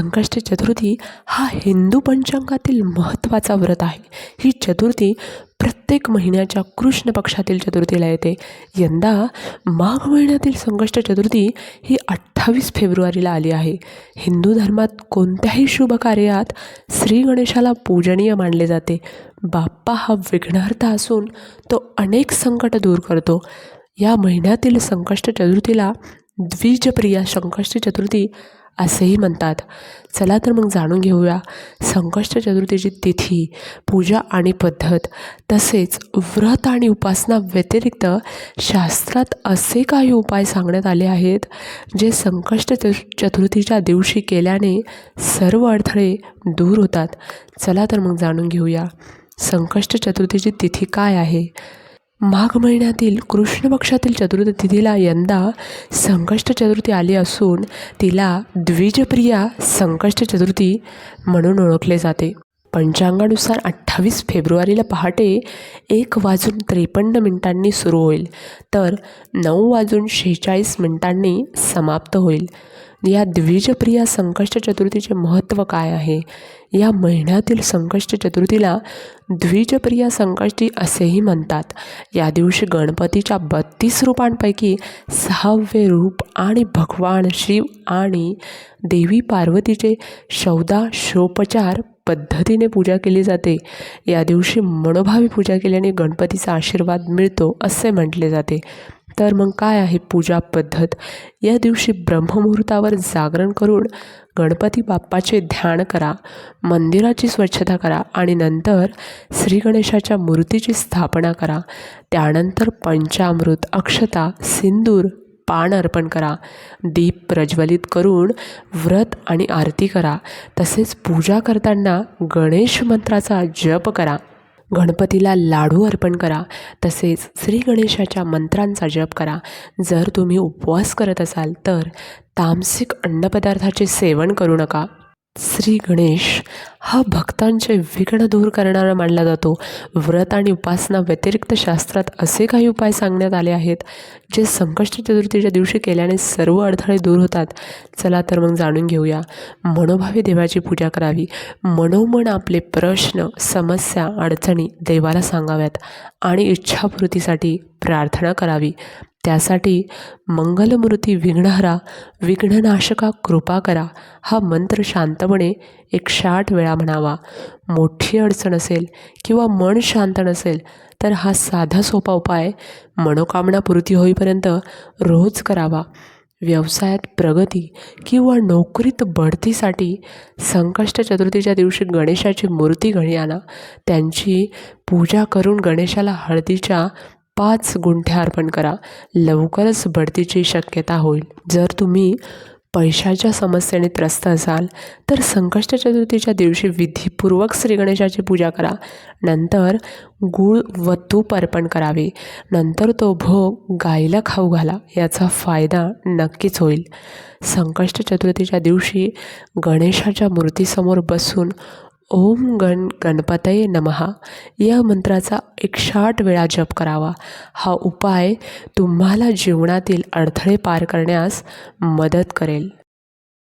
संकष्ट चतुर्थी हा हिंदू पंचांगातील महत्त्वाचा व्रत आहे. ही चतुर्थी प्रत्येक महिन्याच्या कृष्ण पक्षातील चतुर्थीला येते. यंदा माघ महिन्यातील संकष्ट चतुर्थी ही अठ्ठावीस फेब्रुवारीला आली आहे. हिंदू धर्मात कोणत्याही शुभ कार्यात श्री गणेशाला पूजनीय मानले जाते. बाप्पा हा विघ्नहर्ता असून तो अनेक संकट दूर करतो. या महिन्यातील संकष्ट चतुर्थीला द्विजप्रिया संकष्ट चतुर्थी असेही म्हणतात. चला तर मग जाणून घेऊया. संकष्ट चतुर्थीची तिथी पूजा आणि पद्धत. तसेच व्रत आणि उपासना व्यतिरिक्त शास्त्रात असे काही उपाय सांगण्यात आले आहेत जे संकष्ट चतुर्थीच्या दिवशी केल्याने सर्व अडथळे दूर होतात. चला तर मग जाणून घेऊया. संकष्ट चतुर्थीची तिथी काय आहे? माघ महिन्यातील कृष्ण पक्षातील चतुर्थ तिथीला यंदा संकष्ट चतुर्थी आली असून तिला द्विजप्रिया संकष्ट चतुर्थी म्हणून ओळखले जाते. पंचांगानुसार अठ्ठावीस फेब्रुवारीला पहाटे एक वाजून त्रेपन्न मिनिटांनी सुरू होईल. तर नऊ वाजून शेहेचाळीस मिनिटांनी समाप्त होईल. या द्विजप्रिया संकष्ट चतुर्थीचे महत्त्व काय आहे? या महिन्यातील संकष्ट चतुर्थीला द्विजप्रिया संकष्टी असेही म्हणतात. या दिवशी गणपतीच्या बत्तीस रूपांपैकी सहावे रूप आणि भगवान शिव आणि देवी पार्वतीचे शौदा शोपचार पद्धतीने पूजा केली जाते. या दिवशी मनोभावी पूजा केल्याने गणपतीचा आशीर्वाद मिळतो असे म्हटले जाते. तर मग काय आहे पूजा पद्धत? या दिवशी ब्रह्ममुहूर्तावर जागरण करून गणपती बाप्पाचे ध्यान करा मंदिराची स्वच्छता करा आणि नंतर श्री गणेशाच्या मूर्तीची स्थापना करा. त्यानंतर पंचामृत अक्षता सिंदूर पान अर्पण करा. दीप प्रज्वलित करून व्रत आणि आरती करा. तसेच पूजा करताना गणेश मंत्राचा जप करा. गणपतीला लाडू अर्पण करा. तसेच श्री गणेशाच्या मंत्रांचा जप करा. जर तुम्ही उपवास करत असाल तर तामसिक अन्नपदार्थाचे सेवन करू नका. श्री गणेश हा भक्तांचे विघ्न दूर करणारा मानला जातो. व्रत आणि उपासना व्यतिरिक्त शास्त्रात असे काही उपाय सांगण्यात आले आहेत जे संकष्ट चतुर्थीच्या दिवशी केल्याने सर्व अडथळे दूर होतात. चला तर मग जाणून घेऊया. मनोभावे देवाची पूजा करावी. मनोमन आपले प्रश्न समस्या अडचणी देवाला सांगाव्यात आणि इच्छापूर्तीसाठी प्रार्थना करावी. त्यासाठी मंगलमूर्ती विघ्नहरा विघ्ननाशका कृपा करा. हा मंत्र शांतपणे एक साठ वेळा म्हणावा. मोठी अडचण असेल किंवा मन शांत नसेल तर हा साधा सोपा उपाय मनोकामनापूर्ती होईपर्यंत रोज करावा. व्यवसायात प्रगती किंवा नोकरीत बढतीसाठी संकष्ट चतुर्थीच्या दिवशी गणेशाची मूर्ती घरी आणा. त्यांची पूजा करून गणेशाला हळदीच्या पाच गुंठ्या अर्पण करा. लवकरच बढतीची शक्यता होईल. जर तुम्ही पैशाच्या समस्येने त्रस्त असाल तर संकष्ट चतुर्थीच्या दिवशी विधीपूर्वक श्री गणेशाची पूजा करा. नंतर गूळ व तूप अर्पण करावे. नंतर तो भोग गायला खाऊ घाला. याचा फायदा नक्कीच होईल. संकष्ट चतुर्थीच्या दिवशी गणेशाच्या मूर्तीसमोर बसून ओम गण गणपतये नमहा या मंत्राचा एकशाट वेळा जप करावा. हा उपाय तुम्हाला जीवनातील अडथळे पार करण्यास मदत करेल.